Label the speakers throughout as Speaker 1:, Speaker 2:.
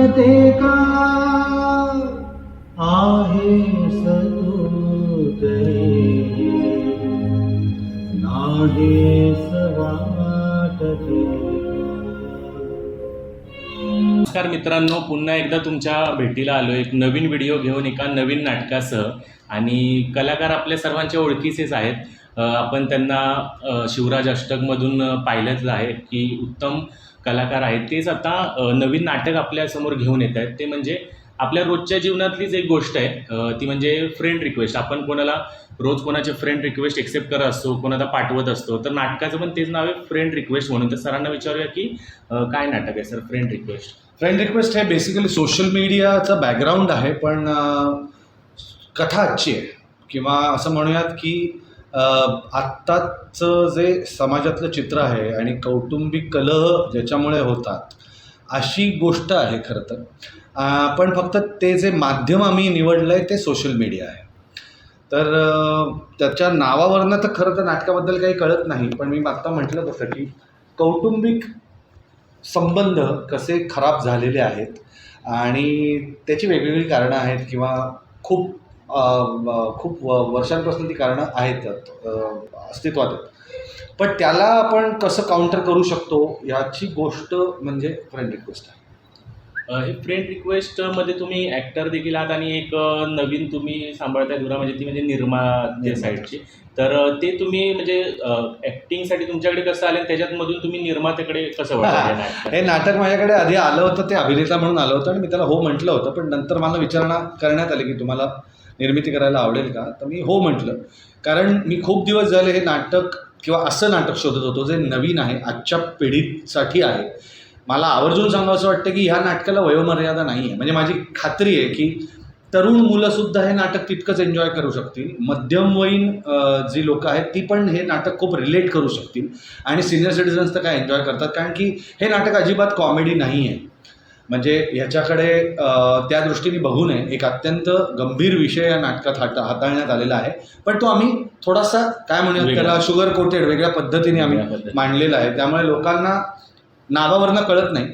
Speaker 1: प्रत्येका आहे आहेस तू सवाटते
Speaker 2: नमस्कार मित्रांनो पुन्हा एकदा तुमच्या भेटीला आलो एक नवीन व्हिडिओ घेऊन एका नवीन नाटकासह. आणि कलाकार आपल्या सर्वांच्या ओळखीचेच आहेत. आपण त्यांना शिवराज अष्टकमधून पाहिलंच आहे की उत्तम कलाकार आहेत. तेच आता नवीन नाटक आपल्यासमोर घेऊन येत आहेत. ते म्हणजे आपल्या रोजच्या जीवनातलीच एक गोष्ट आहे. ती म्हणजे फ्रेंड रिक्वेस्ट आपण कोणाला रोज कोणाचे फ्रेंड रिक्वेस्ट एक्सेप्ट करत असतो कोणाला पाठवत असतो तर नाटकाचं पण तेच नाव आहे फ्रेंड रिक्वेस्ट म्हणून. तर सरांना विचारूया की काय नाटक आहे sir friend request
Speaker 3: friend request हे बेसिकली सोशल मीडियाचं बॅकग्राऊंड आहे पण कथा आजची आहे. किंवा असं म्हणूयात की आत्ताचं जे समाजातलं चित्र आहे आणि कौटुंबिक कलह ज्याच्यामुळे होतात अशी गोष्ट आहे खरं तर. पण फक्त ते जे माध्यम आम्ही निवडलं आहे ते सोशल मीडिया आहे. तर त्याच्या नावावरनं तर खरं तर नाटकाबद्दल काही कळत नाही पण मी आत्ता म्हटलं तसं की कौटुंबिक संबंध कसे खराब झालेले आहेत आणि त्याची वेगवेगळी कारणं आहेत किंवा खूप खूप व- वर्षांपासून ती कारणं आहेत अस्तित्वात आहेत. पण त्याला आपण कसं काउंटर करू शकतो याची गोष्ट म्हणजे फ्रेंड रिक्वेस्ट आहे.
Speaker 2: हे फ्रेंड रिक्वेस्टमध्ये तुम्ही ॲक्टर देखील आहात आणि एक नवीन तुम्ही सांभाळताय धुरा म्हणजे ती म्हणजे निर्मा. साईडची तर ते तुम्ही म्हणजे ॲक्टिंगसाठी तुमच्याकडे कसं आलं आणि त्याच्यातमधून तुम्ही निर्मात्याकडे कसं वळाले
Speaker 3: हे नाटक माझ्याकडे आधी आलं होतं ते अभिनेता म्हणून आलं होतं आणि मी त्याला हो म्हटलं होतं पण नंतर मला विचारणा करण्यात आली की तुम्हाला निर्मिती करायला आवडेल का? तर मी हो म्हटलं. कारण मी खूप दिवस झाले हे नाटक किंवा असं नाटक शोधत होतो जे नवीन आहे आजच्या पिढीसाठी आहे. मला आवर्जून सांगावं असं वाटतं की ह्या नाटकाला वयोमर्यादा नाही आहे म्हणजे माझी खात्री आहे की तरुण मुलंसुद्धा हे नाटक तितकंच एन्जॉय करू शकतील. मध्यमवयीन जी लोकं आहेत ती पण हे नाटक खूप रिलेट करू शकतील. आणि सिनियर सिटीजन्स तर काय एन्जॉय करतात? कारण की हे नाटक अजिबात कॉमेडी नाही आहे म्हणजे ह्याच्याकडे त्या दृष्टीने बघू नये. एक अत्यंत गंभीर विषय या नाटकात हात हाताळण्यात आलेला आहे. पण तो आम्ही थोडासा काय म्हणूयात
Speaker 2: वेगळा.
Speaker 3: त्याला शुगर कोटेड वेगळ्या पद्धतीने आम्ही. मांडलेला आहे. त्यामुळे लोकांना नावावरनं कळत नाही.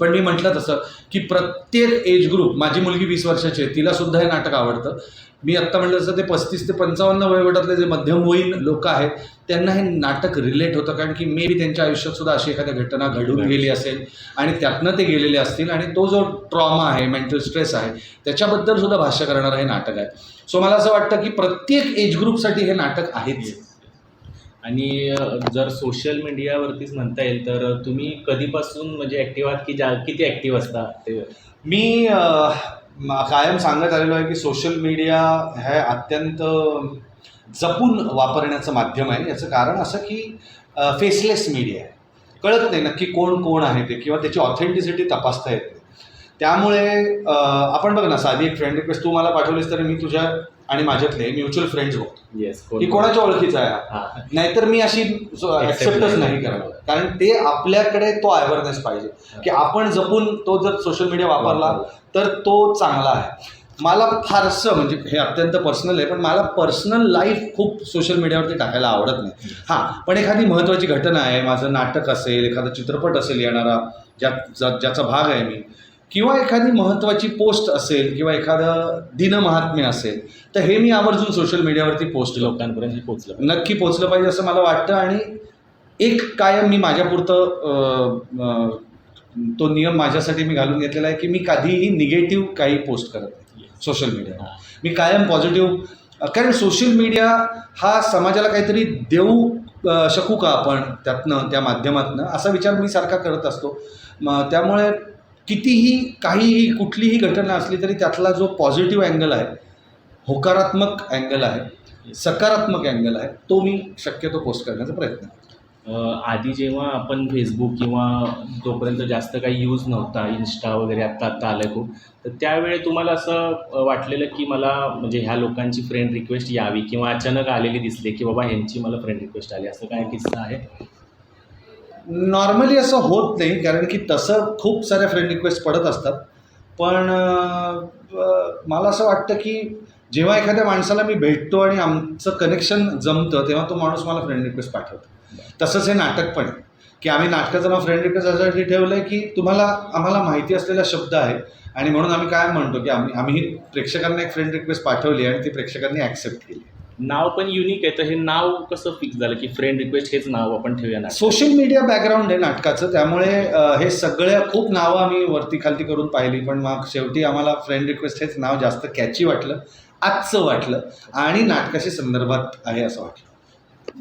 Speaker 3: पण मी म्हटलं तसं की प्रत्येक एज ग्रुप माझी मुलगी वीस वर्षाची आहे तिलासुद्धा हे नाटक आवडतं. मी आत्ता म्हटलं तसं ते पस्तीस ते पंचावन्न वयोगटातले जे मध्यमवयीन लोक आहेत त्यांना हे नाटक रिलेट होतं. कारण की मे बी त्यांच्या आयुष्यात सुद्धा अशी एखादी घटना घडून गेली असेल आणि त्यातनं ते गेलेले असतील आणि तो जो ट्रॉमा आहे मेंटल स्ट्रेस आहे त्याच्याबद्दल सुद्धा भाष्य करणारं हे नाटक आहे. सो मला असं वाटतं की प्रत्येक एज ग्रुपसाठी हे नाटक आहेच.
Speaker 2: आणि जर सोशल मीडियावरतीच म्हणता येईल तर तुम्ही कधीपासून म्हणजे ॲक्टिव्ह आहात की जा किती ॲक्टिव्ह असता? ते
Speaker 3: म- कायम सांगत आलेलो आहे की सोशल मीडिया हे अत्यंत जपून वापरण्याचं माध्यम आहे. याचं कारण असं की फेसलेस मीडिया आहे. कळत नाही नक्की कोण कोण आहे ते किंवा त्याची ऑथेंटिसिटी तपासता येत नाही. त्यामुळे आपण बघ ना साधी एक फ्रेंड रिक्वेस्ट तू मला पाठवलीस तर मी तुझ्या आणि माझ्यातले म्युच्युअल फ्रेंड्स बघतो.
Speaker 2: येस
Speaker 3: की कोणाच्या ओळखीचा आहे? नाहीतर मी अशी ऍक्सेप्टच नाही करणार. कारण ते आपल्याकडे तो अवेअरनेस पाहिजे. की आपण जपून तो जर सोशल मीडिया वापरला तर तो चांगला आहे. मला फारसं म्हणजे हे अत्यंत पर्सनल आहे पण मला पर्सनल लाईफ खूप सोशल मीडियावरती टाकायला आवडत नाही. हां पण एखादी महत्त्वाची घटना आहे माझं नाटक असेल एखादा चित्रपट असेल येणारा ज्या- ज्याचा भाग आहे मी किंवा एखादी महत्त्वाची पोस्ट असेल किंवा एखादं दिनमहात्म्य असेल तर हे मी आवर्जून सोशल मीडियावरती पोस्ट
Speaker 2: लोकांपर्यंत पोहोचलं
Speaker 3: नक्की पोचलं पाहिजे असं मला वाटतं आणि एक कायम मी माझ्यापुरतं तो नियम माझ्यासाठी मी घालून घेतलेला आहे की मी कधीही निगेटिव्ह काही पोस्ट करत नाही. सोशल मीडियावर
Speaker 2: हां.
Speaker 3: मी कायम पॉझिटिव्ह कारण सोशल मीडिया हा समाजाला काहीतरी देऊ शकू का आपण त्यातनं त्या माध्यमातनं? असा विचार मी सारखा करत असतो. म त्यामुळे कितीही काहीही कुठलीही घटना असली तरी त्यातला जो पॉझिटिव्ह अँगल आहे होकारात्मक अँगल आहे सकारात्मक अँगल आहे तो मी शक्यतो पोस्ट करण्याचा प्रयत्न करतो.
Speaker 2: आधी जेव्हा आपण फेसबुक किंवा जोपर्यंत जास्त काही यूज नव्हता इन्स्टा वगैरे आत्ता आत्ता आलं खूप तर त्यावेळी तुम्हाला असं वाटलेलं की मला म्हणजे ह्या लोकांची फ्रेंड रिक्वेस्ट यावी किंवा अचानक आलेली दिसली की बाबा ह्यांची मला फ्रेंड रिक्वेस्ट आली असं काय किस्सा आहे?
Speaker 3: नॉर्मली असं होत नाही कारण की तसं खूप साऱ्या फ्रेंड रिक्वेस्ट पडत असतात. पण मला असं वाटतं की जेव्हा एखाद्या माणसाला मी भेटतो आणि आमचं कनेक्शन जमतं तेव्हा तो माणूस मला फ्रेंड रिक्वेस्ट पाठवतो. तसंच हे नाटक पण आहे की आम्ही नाटकाचं नाव फ्रेंड रिक्वेस्ट यासाठी ठेवलं आहे की तुम्हाला आम्हाला माहिती असलेला शब्द आहे आणि म्हणून आम्ही काय म्हणतो की आम्ही आम्ही प्रेक्षकांना एक फ्रेंड रिक्वेस्ट पाठवली आणि ती प्रेक्षकांनी ॲक्सेप्ट केली.
Speaker 2: नाव पण युनिक आहे. तर हे नाव कसं फिक्स झालं की फ्रेंड रिक्वेस्ट हेच नाव आपण ठेवूया ना?
Speaker 3: सोशल मीडिया बॅकग्राऊंड आहे नाटकाचं. त्यामुळे हे सगळ्या खूप नावं आम्ही वरती खालती करून पाहिली. पण मग शेवटी आम्हाला फ्रेंड रिक्वेस्ट हेच नाव जास्त कॅची वाटलं आजचं वाटलं आणि नाटकाशी संदर्भात आहे असं वाटलं.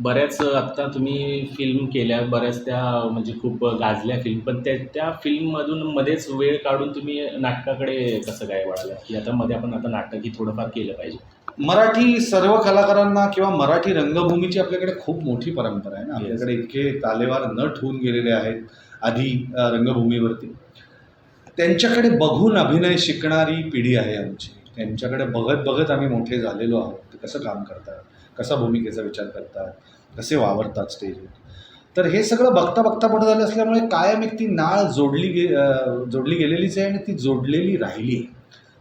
Speaker 2: बऱ्याच आत्ता तुम्ही फिल्म केल्या. बऱ्याच त्या म्हणजे खूप गाजल्या फिल्म पण त्या त्या फिल्ममधून मध्येच वेळ काढून तुम्ही नाटकाकडे कसं काय वळाला की आता मध्ये आपण आता नाटक ही थोडंफार केलं पाहिजे.
Speaker 3: मराठी सर्व कलाकारांना किंवा मराठी रंगभूमीची आपल्याकडे खूप मोठी परंपरा आहे ना. आपल्याकडे इतके तालेवार नट होऊन गेलेले आहेत आधी रंगभूमीवरती. त्यांच्याकडे बघून अभिनय शिकणारी पिढी आहे आमची. त्यांच्याकडे बघत बघत आम्ही मोठे झालेलो आहोत. ते कसं काम करतात? कसा भूमिकेचा विचार करतात? कसे वावरतात स्टेजवर तर हे सगळं बघता बघता मोठं झालं असल्यामुळे कायम एक ती नाळ जोडली गे जोडली गेलेलीच आहे आणि ती जोडलेली राहिली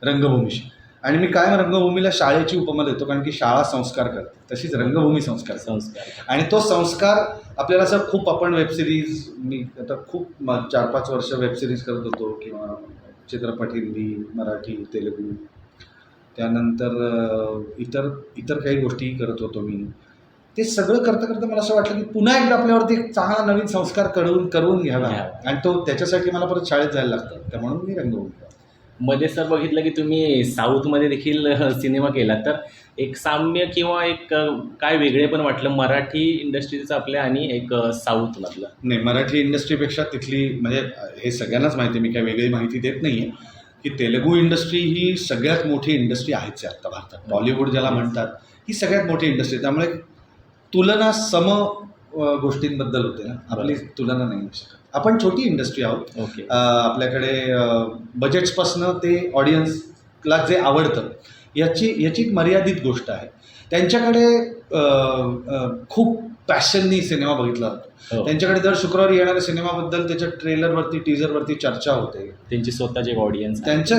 Speaker 3: रंगभूमीशी. आणि मी कायम रंगभूमीला शाळेची उपमा देतो कारण की शाळा संस्कार करते. तशीच रंगभूमी संस्कार.
Speaker 2: संस्कार.
Speaker 3: आणि तो संस्कार आपल्याला असं खूप आपण वेबसिरीज मी आता खूप चार पाच वर्ष वेबसिरीज करत होतो किंवा चित्रपट हिंदी मराठी तेलुगू. त्यानंतर इतर इतर काही गोष्टी करत होतो मी. ते सगळं करता करता मला असं वाटलं की पुन्हा एकदा आपल्यावरती एक चांगला नवीन संस्कार करून करून घ्यावा. आणि तो त्याच्यासाठी मला परत शाळेत जायला लागतं. त्या म्हणून मी रंगभूमी
Speaker 2: मध्ये सर बघितलं की तुम्ही साऊथमध्ये देखील सिनेमा केला. तर एक साम्य किंवा एक काय वेगळे पण वाटलं मराठी इंडस्ट्रीचं आपल्या आणि एक अ, साऊथमधलं?
Speaker 3: नाही मराठी इंडस्ट्रीपेक्षा तिथली म्हणजे हे सगळ्यांनाच माहिती आहे, मी काय वेगळी माहिती देत नाही आहे की तेलुगू इंडस्ट्री ही सगळ्यात मोठी इंडस्ट्री आहेच आहे आत्ता भारतात. बॉलिवूड ज्याला म्हणतात ही सगळ्यात मोठी इंडस्ट्री त्यामुळे तुलना सम गोष्टींबद्दल होते ना. आपली तुलना नाही होऊ शकत. आपण छोटी इंडस्ट्री आहोत.
Speaker 2: ओके.
Speaker 3: आपल्याकडे बजेट्सपासनं ते ऑडियन्सला जे आवडतं याची याची एक मर्यादित गोष्ट आहे. त्यांच्याकडे खूप पॅशननी सिनेमा बघितला जातो.
Speaker 2: हो.
Speaker 3: त्यांच्याकडे दर शुक्रवारी येणाऱ्या सिनेमाबद्दल त्याच्या ट्रेलरवरती टीजरवरती चर्चा होते.
Speaker 2: त्यांची स्वतःची ऑडियन्स
Speaker 3: त्यांच्या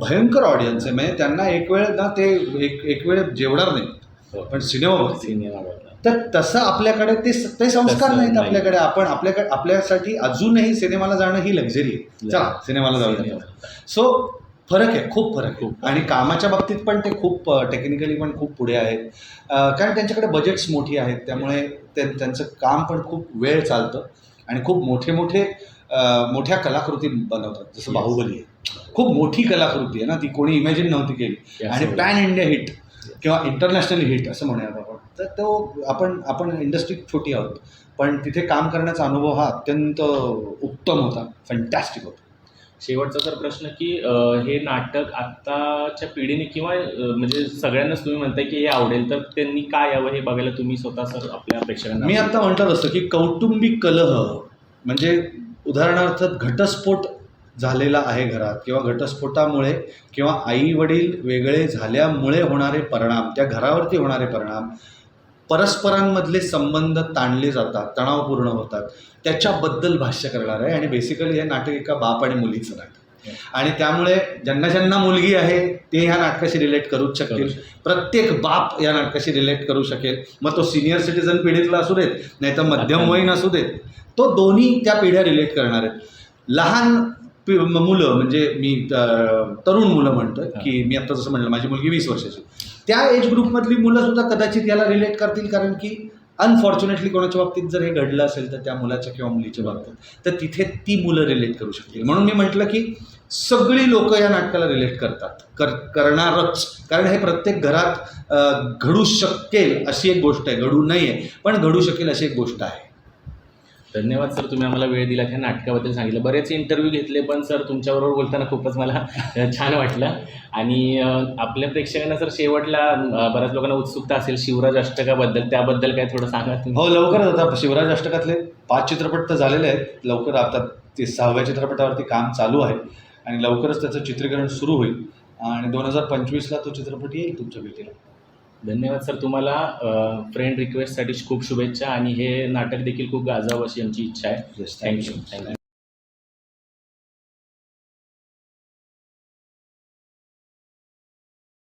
Speaker 3: भयंकर ऑडियन्स आहे. म्हणजे त्यांना एक वेळ ना ते एक एक वेळ जेवणार नाही. पण सिनेमा
Speaker 2: सिनेमा
Speaker 3: तर तसं आपल्याकडे ते ते संस्कार नाहीत
Speaker 2: नाही.
Speaker 3: आपल्याकडे. आपण आपल्याकडे आपल्यासाठी अजूनही सिनेमाला जाणं ही लक्झरी आहे. चला सिनेमाला जाऊया सो फरक आहे खूप फरक आहे.
Speaker 2: खूप.
Speaker 3: आणि कामाच्या बाबतीत पण ते खूप टेक्निकली पण खूप पुढे आहेत. कारण त्यांच्याकडे बजेट्स मोठी आहेत. त्यामुळे ते त्यांचं काम पण खूप वेळ चालतं. आणि खूप मोठे मोठे मोठ्या कलाकृती बनवतात. जसं. बाहुबली आहे. खूप मोठी कलाकृती आहे ना ती कोणी इमॅजिन नव्हती केली. आणि. पॅन इंडिया हिट किंवा इंटरनॅशनल हिट असं म्हणूयात तर तो आपण आपण इंडस्ट्रीत छोटी आहोत. पण तिथे काम करण्याचा अनुभव हा अत्यंत उत्तम होता. फंटॅस्टिक होता.
Speaker 2: शेवटचा तर प्रश्न की अ, हे नाटक आत्ताच्या पिढीने किंवा अ, म्हणजे सगळ्यांनाच तुम्ही म्हणताय की हे आवडेल तर त्यांनी काय यावं हे बघायला तुम्ही स्वतः सर आपल्या प्रेक्षकांना
Speaker 3: मी आता म्हणतो असं की कौटुंबिक कलह म्हणजे उदाहरणार्थ घटस्फोट झालेला आहे घरात किंवा घटस्फोटामुळे किंवा आई वडील वेगळे झाल्यामुळे होणारे परिणाम त्या घरावरती होणारे परिणाम परस्परांमधले संबंध ताणले जातात तणावपूर्ण होतात. त्याच्याबद्दल भाष्य करणार आहे. आणि बेसिकली हे नाटक एका बाप आणि मुलीचं नाटक. आणि त्यामुळे ज्यांना ज्यांना मुलगी आहे ते ह्या नाटकाशी रिलेट करूच
Speaker 2: करू
Speaker 3: शकतील. प्रत्येक बाप या नाटकाशी रिलेट करू शकेल. मग तो सिनियर सिटीजन पिढीतला असू देत नाही तर मध्यमवयीन असू देत तो दोन्ही त्या पिढ्या रिलेट करणार आहेत. लहान पि- मुलं म्हणजे मी तरुण मुलं म्हणतोय की मी आता जसं म्हणलं माझी मुलगी वीस वर्षाची. त्या एज ग्रुपमधली मुलं सुद्धा कदाचित याला रिलेट करतील कारण की अनफॉर्च्युनेटली कोणाच्या बाबतीत जर हे घडलं असेल तर त्या मुलाच्या किंवा मुलीच्या बाबतीत तर तिथे ती मुलं रिलेट करू शकतील. म्हणून मी म्हटलं की सगळी लोक या नाटकाला रिलेट करतात कर करणारच. कारण हे प्रत्येक घरात घडू शकेल अशी एक गोष्ट आहे घडू नाही आहे पण घडू शकेल अशी एक गोष्ट आहे.
Speaker 2: धन्यवाद सर तुम्ही आम्हाला वेळ दिला त्या नाटकाबद्दल सांगितलं. बरेच इंटरव्ह्यू घेतले पण सर तुमच्याबरोबर बोलताना खूपच मला छान वाटलं. आणि आपल्या प्रेक्षकांना सर शेवटला बऱ्याच लोकांना उत्सुकता असेल शिवराज अष्टकाबद्दल त्याबद्दल काय थोडं सांगा
Speaker 3: हो लवकरच आता शिवराज अष्टकातले पाच चित्रपट तर झालेले आहेत. लवकर आता ते सहाव्या चित्रपटावरती काम चालू आहे. आणि लवकरच त्याचं चित्रीकरण सुरू होईल. आणि दोन हजार पंचवीसला तो चित्रपट येईल तुमच्या भेटीला.
Speaker 2: धन्यवाद सर. तुम्हाला फ्रेंड रिक्वेस्टसाठी खूप शुभेच्छा आणि हे नाटक देखील खूप गाजावं अशी आमची इच्छा आहे. Thank you thank you